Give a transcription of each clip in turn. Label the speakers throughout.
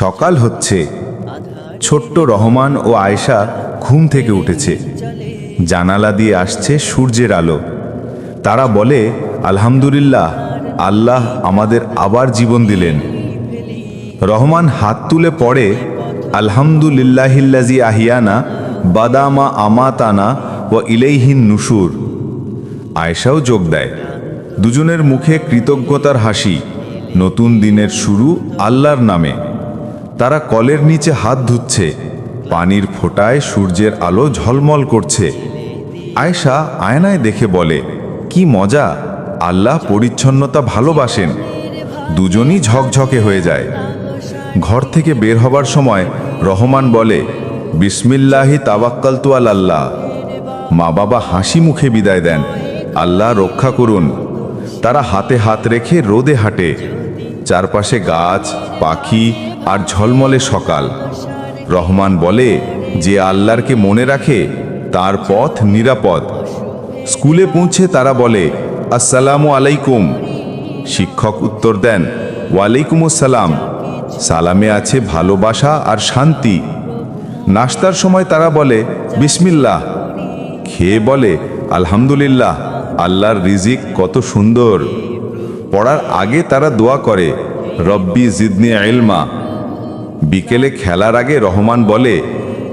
Speaker 1: সকাল হচ্ছে। ছোট্ট রহমান ও আয়েশা ঘুম থেকে উঠেছে। জানালা দিয়ে আসছে সূর্যের আলো। তারা বলে, আলহামদুলিল্লাহ, আল্লাহ আমাদের আবার জীবন দিলেন। রহমান হাত তুলে পড়ে আলহামদুলিল্লাহিল্লাজি আহিয়ানা, বাদামা আমাতানা ও ইলেইহিন নুসুর আয়েশাও যোগ দেয়, দুজনের মুখে কৃতজ্ঞতার হাসি। নতুন দিনের শুরু আল্লাহর নামে। তারা কলের নিচে হাত ধুচ্ছে, পানির ফোঁটায় সূর্যের আলো ঝলমল করছে। আয়েশা আয়নায় দেখে বলে, কি মজা, আল্লাহ পরিচ্ছন্নতা ভালোবাসেন। দুজনই ঝকঝকে হয়ে যায়। ঘর থেকে বের হবার সময় রহমান বলে, বিসমিল্লাহি তাবাক্কাল তুয়াল আল্লাহ মা বাবা হাসি মুখে বিদায় দেন। আল্লাহ রক্ষা করুন। তারা হাতে হাত রেখে রোদে হাঁটে। চারপাশে গাছ, পাখি আর ঝলমলে সকাল। রহমান বলে, যে আল্লাহরকে মনে রাখে, তার পথ নিরাপদ। স্কুলে পৌঁছে তারা বলে, আসসালামু আলাইকুম। শিক্ষক উত্তর দেন, ওয়ালাইকুম আসসালাম। সালামে আছে ভালোবাসা আর শান্তি। নাস্তার সময় তারা বলে, বিসমিল্লাহ। খেয়ে বলে, আলহামদুলিল্লাহ, আল্লাহর রিজিক কত সুন্দর। পড়ার আগে তারা দোয়া করে, রব্বি জিদনি এলমা বিকেলে খেলার আগে রহমান বলে,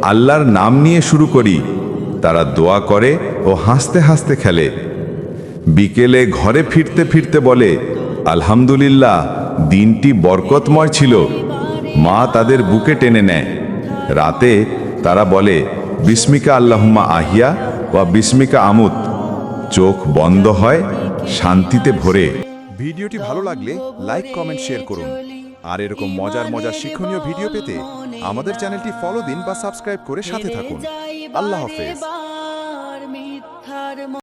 Speaker 1: আল্লাহর নাম নিয়ে শুরু করি। তারা দোয়া করে ও হাসতে হাসতে খেলে। বিকেলে ঘরে ফিরতে ফিরতে বলে, আলহামদুলিল্লাহ, দিনটি বরকতময় ছিল। মা তাদের বুকে টেনে নেয়। রাতে তারা বলে, বিস্মিকা আল্লাহুম্মা আহিয়া বা বিস্মিকা আমুত। চোখ বন্ধ হয়, শান্তিতে ভরে।
Speaker 2: ভিডিওটি ভালো লাগলে লাইক, কমেন্ট, শেয়ার করুন। আর এরকম মজার মজার শিক্ষণীয় ভিডিও পেতে আমাদের চ্যানেলটি ফলো দিন বা সাবস্ক্রাইব করে সাথে থাকুন। আল্লাহ হাফেজ।